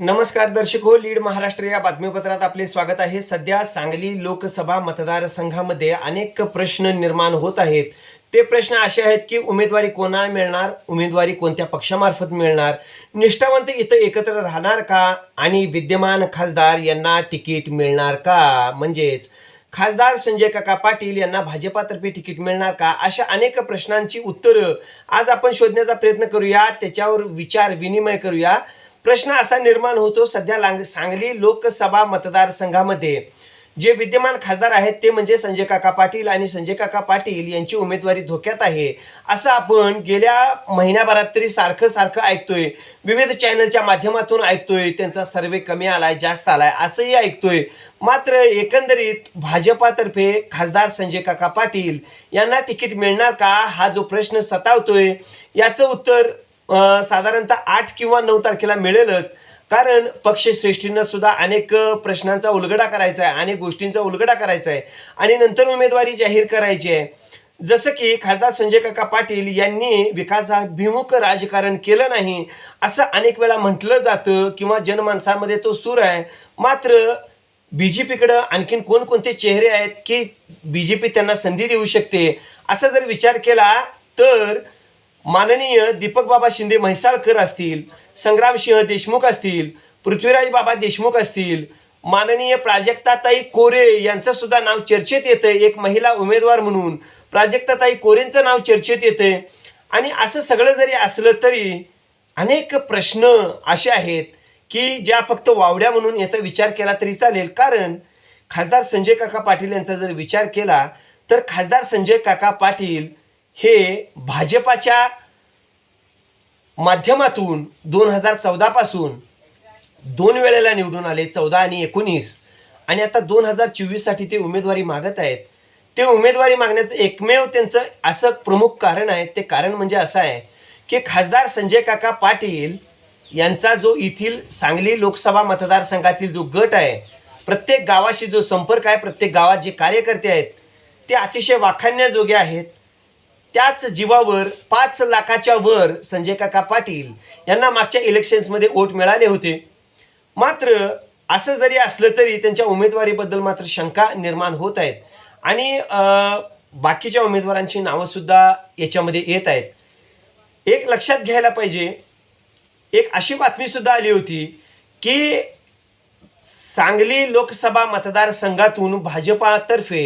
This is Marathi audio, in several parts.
नमस्कार दर्शक हो लीड महाराष्ट्र या बातमीपत्रात आपले स्वागत आहे. सध्या सांगली लोकसभा मतदारसंघामध्ये अनेक प्रश्न निर्माण होत आहेत. ते प्रश्न असे आहेत की उमेदवारी कोणाला मिळणार? उमेदवारी कोणत्या पक्षामार्फत मिळणार? निष्ठावंत इथं एकत्र राहणार का? आणि विद्यमान खासदार यांना तिकीट मिळणार का? म्हणजेच खासदार संजय काका पाटील यांना भाजपातर्फे तिकीट मिळणार का? अशा अनेक प्रश्नांची उत्तरं आज आपण शोधण्याचा प्रयत्न करूया. त्याच्यावर विचार विनिमय करूया. प्रश्न असा निर्माण होतो सध्या लांग सांगली लोकसभा मतदारसंघामध्ये. जे विद्यमान खासदार आहेत ते म्हणजे संजय काका पाटील आणि संजय काका पाटील यांची उमेदवारी धोक्यात आहे. असं आपण गेल्या महिन्याभरात तरी सारखं सारखं ऐकतोय. विविध चॅनलच्या माध्यमातून ऐकतोय. त्यांचा सर्वे कमी आलाय जास्त आलाय असंही ऐकतोय. मात्र एकंदरीत भाजपातर्फे खासदार संजय काका पाटील यांना तिकीट मिळणार का? हा जो प्रश्न सतावतोय याचं उत्तर साधारणतः आठ किंवा नऊ तारखेला मिळेलच. कारण पक्षश्रेष्ठींना सुद्धा अनेक प्रश्नांचा उलगडा करायचा आहे अनेक गोष्टींचा उलगडा करायचा आहे आणि नंतर उमेदवारी जाहीर करायची आहे. जसं की खासदार संजय काका पाटील यांनी विकासाभिमुख राजकारण केलं नाही असं अनेक वेळा म्हटलं जातं किंवा जनमानसामध्ये तो सूर आहे. मात्र बी जे पीकडं आणखीन कोणकोणते चेहरे आहेत की बी जे पी त्यांना संधी देऊ शकते? असा जर विचार केला तर माननीय दीपक बाबा शिंदे म्हैसाळकर असतील संग्रामसिंह देशमुख असतील पृथ्वीराज बाबा देशमुख असतील माननीय प्राजक्ताताई कोरे यांचं सुद्धा नाव चर्चेत येतं एक महिला उमेदवार म्हणून. प्राजक्ताताई कोरेंचं नाव चर्चेत येतं आणि असं सगळं जरी असलं तरी अनेक प्रश्न असे आहेत की ज्या फक्त वावड्या म्हणून याचा विचार केला तरी चालेल. कारण खासदार संजय काका पाटील यांचा जर विचार केला तर खासदार संजय काका पाटील हे भाजपाच्या माध्यमातून दोन हजार चौदापासून दोन वेळेला निवडून आले चौदा आणि एकोणीस. आणि आता दोन हजार चोवीससाठी ते उमेदवारी मागत आहेत. ते उमेदवारी मागण्याचं एकमेव त्यांचं असं प्रमुख कारण आहे. ते कारण म्हणजे असं आहे की खासदार संजय काका पाटील यांचा जो येथील सांगली लोकसभा मतदारसंघातील जो गट आहे प्रत्येक गावाशी जो संपर्क आहे प्रत्येक गावात जे कार्यकर्ते आहेत ते अतिशय वाखाणण्याजोगे आहेत. त्याच जीवावर पाच लाखाच्या वर संजय काका पाटील यांना मागच्या इलेक्शन्समध्ये वोट मिळाले होते. मात्र असं जरी असलं तरी त्यांच्या उमेदवारीबद्दल मात्र शंका निर्माण होत आहेत. आणि बाकीच्या उमेदवारांची नावंसुद्धा याच्यामध्ये येत आहेत. एक लक्षात घ्यायला पाहिजे एक अशी बातमीसुद्धा आली होती की सांगली लोकसभा मतदारसंघातून भाजपातर्फे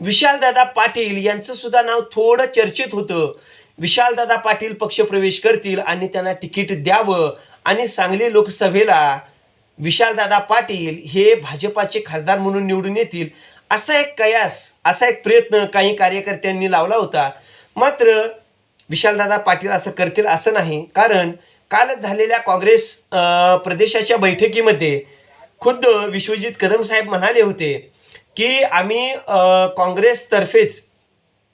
विशालदादा पाटील यांचं सुद्धा नाव थोडं चर्चेत होतं. विशालदादा पाटील पक्षप्रवेश करतील आणि त्यांना तिकीट द्यावं आणि सांगली लोकसभेला विशालदादा पाटील हे भाजपाचे खासदार म्हणून निवडून येतील असा एक कयास असा एक प्रयत्न काही कार्यकर्त्यांनी लावला होता. मात्र विशालदादा पाटील असं करतील असं नाही. कारण काल झालेल्या काँग्रेस प्रदेशाच्या बैठकीमध्ये खुद्द विश्वजित कदम साहेब म्हणाले होते की आम्ही काँग्रेसतर्फेच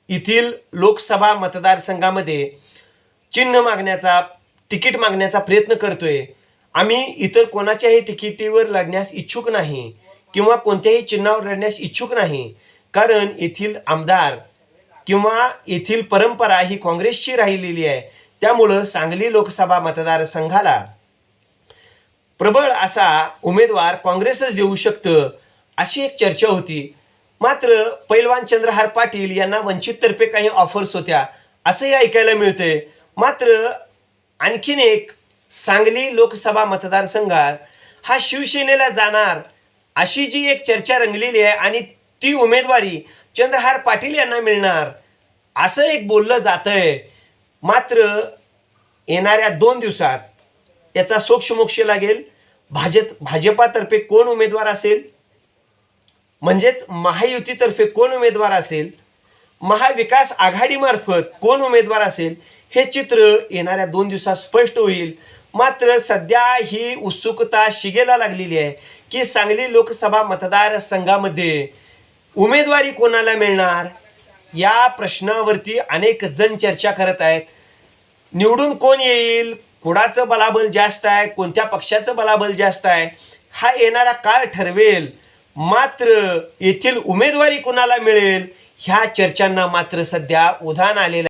येथील लोकसभा मतदारसंघामध्ये चिन्ह मागण्याचा तिकीट मागण्याचा प्रयत्न करतोय. आम्ही इतर कोणाच्याही तिकिटीवर लढण्यास इच्छुक नाही किंवा कोणत्याही चिन्हावर लढण्यास इच्छुक नाही. कारण येथील आमदार किंवा येथील परंपरा ही काँग्रेसची राहिलेली आहे. त्यामुळं सांगली लोकसभा मतदारसंघाला प्रबळ असा उमेदवार काँग्रेसच देऊ शकतं अशी एक चर्चा होती. मात्र पैलवान चंद्रहार पाटील यांना वंचिततर्फे काही ऑफर्स होत्या असंही ऐकायला मिळतंय. मात्र आणखीन एक सांगली लोकसभा मतदारसंघात हा शिवसेनेला जाणार अशी जी एक चर्चा रंगलेली आहे आणि ती उमेदवारी चंद्रहार पाटील यांना मिळणार असं एक बोललं जातंय. मात्र येणाऱ्या दोन दिवसात याचा सोक्षमोक्ष लागेल. भाजप भाजपातर्फे कोण उमेदवार असेल? म्हणजेच महायुतीतर्फे कोण उमेदवार असेल? महाविकास आघाडीमार्फत कोण उमेदवार असेल? हे चित्र येणाऱ्या दोन दिवसात स्पष्ट होईल. मात्र सध्या ही उत्सुकता शिगेला लागलेली आहे की सांगली लोकसभा मतदारसंघामध्ये उमेदवारी कोणाला मिळणार? या प्रश्नावरती अनेक जण चर्चा करत आहेत. निवडून कोण येईल? कुणाचं बलाबल जास्त आहे कोणत्या पक्षाचं बलाबल जास्त आहे हा येणारा काळ ठरवेल. मात्र येथील उमेदवारी कुणाला मिळेल ह्या चर्चांना मात्र सध्या उधाण आलेलं